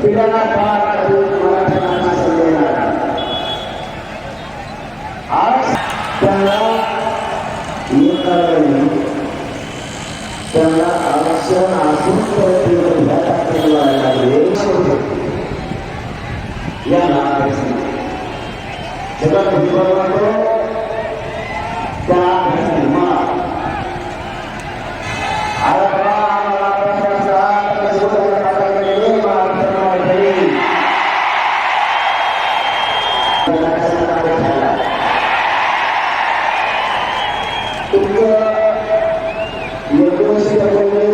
pidana baru melaksanakan sembilan as dalam ini dalam alasan asal terlibat keluar dari yang harus sebab kedua itu tak semua Arab 僕は録音したこの